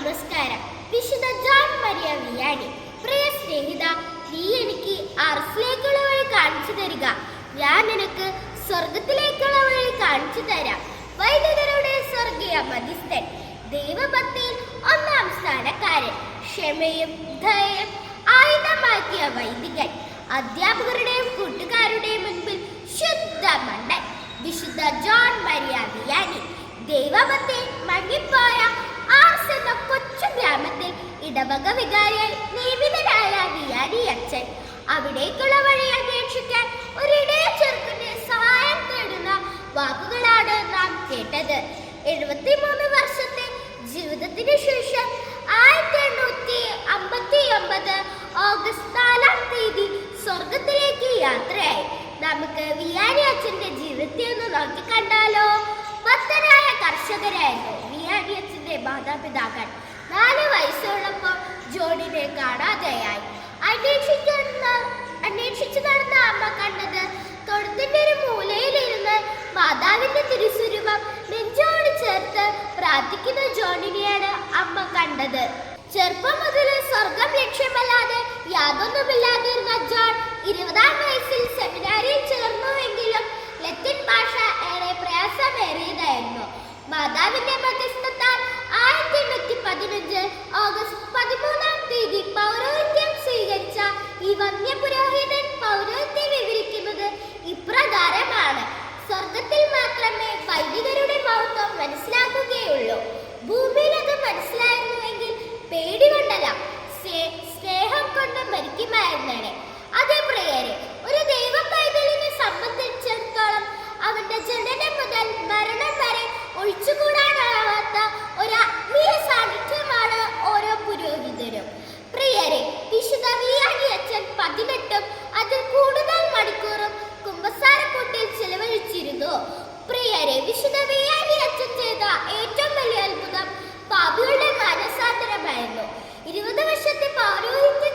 നമസ്കാരം. വിശുദ്ധ John Maria വിയാടി പ്രിയ സ്നേഹിത നീ എനിക്ക് അർസിലേക്കുള്ള വഴി കാണിച്ചു തരിക. ഞാൻ നിനക്ക് സ്വർഗത്തിലേക്കുള്ള വഴി കാണിച്ചു തരാം. വൈദികരുടെ സ്വർഗീയ മധ്യസ്ഥൻ ദൈവഭക്തിയിൽ ഒന്നാം സ്ഥാനക്കാരൻ ക്ഷമയും ദയയും ആയുധമാക്കിയ വൈദികൻ അധ്യാപകരുടെയും കൂട്ടുകാരുടെയും മുൻപിൽ ശുദ്ധ മണ്ടൻ. വിശുദ്ധ ജോൺ മരിയ വിയാനി. ദൈവഭക്തി മങ്ങിപ്പോയ ഇടവക വികാരിയായി നിയമിതനായ വിയാരി അച്ഛൻ അവിടേക്കുള്ള വഴി അന്വേഷിക്കാൻ ഒരിടയ ചെറുക്കന്റെ സഹായം തേടുന്ന വാക്കുകളാണ് നാം കേട്ടത്. എഴുപത്തിമൂന്ന് വർഷത്തെ ജീവിതത്തിന് ശേഷം ആയിരത്തി എണ്ണൂറ്റി അമ്പത്തി ഒമ്പത് ഓഗസ്റ്റ് നാലാം തീയതി സ്വർഗത്തിലേക്ക് യാത്രയായി. നമുക്ക് വിയാരി അച്ഛന്റെ ജീവിതത്തെ ഒന്ന് നോക്കി കണ്ടാലോ ഭക്തരായ കർഷകരായിരുന്നു വിയാരി അച്ഛന്റെ മാതാപിതാക്കൾ. നാല് വയസ്സുള്ളപ്പോൾ ജോണിനെ കാണാതെയായി. അന്വേഷിക്കുന്ന അന്വേഷിച്ചു നടന്ന അമ്മ കണ്ടത് തൊടുത്തിന്റെ ഒരു മൂലയിലിരുന്ന് മാതാവിന്റെ തിരുസ്വരൂപം നെഞ്ചോട് ചേർത്ത് പ്രാർത്ഥിക്കുന്ന ജോണിനെയാണ് അമ്മ കണ്ടത്. ചെറുപ്പം മുതൽ സ്വർഗം ലക്ഷ്യമല്ലാതെ യാതൊന്നുമില്ലാതിരുന്ന ജോൺ ഇരുപതാം വയസ്സിൽ സെമിനാരിയിൽ ചേർന്നുവെങ്കിലും ലത്തിൻ ഭാഷ ഏറെ പ്രയാസമേറിയതായിരുന്നു. മാതാവിന്റെ മധ്യസ്ഥത്താൽ ഇരുപത് വർഷത്തെ പൗരോഹിത്യ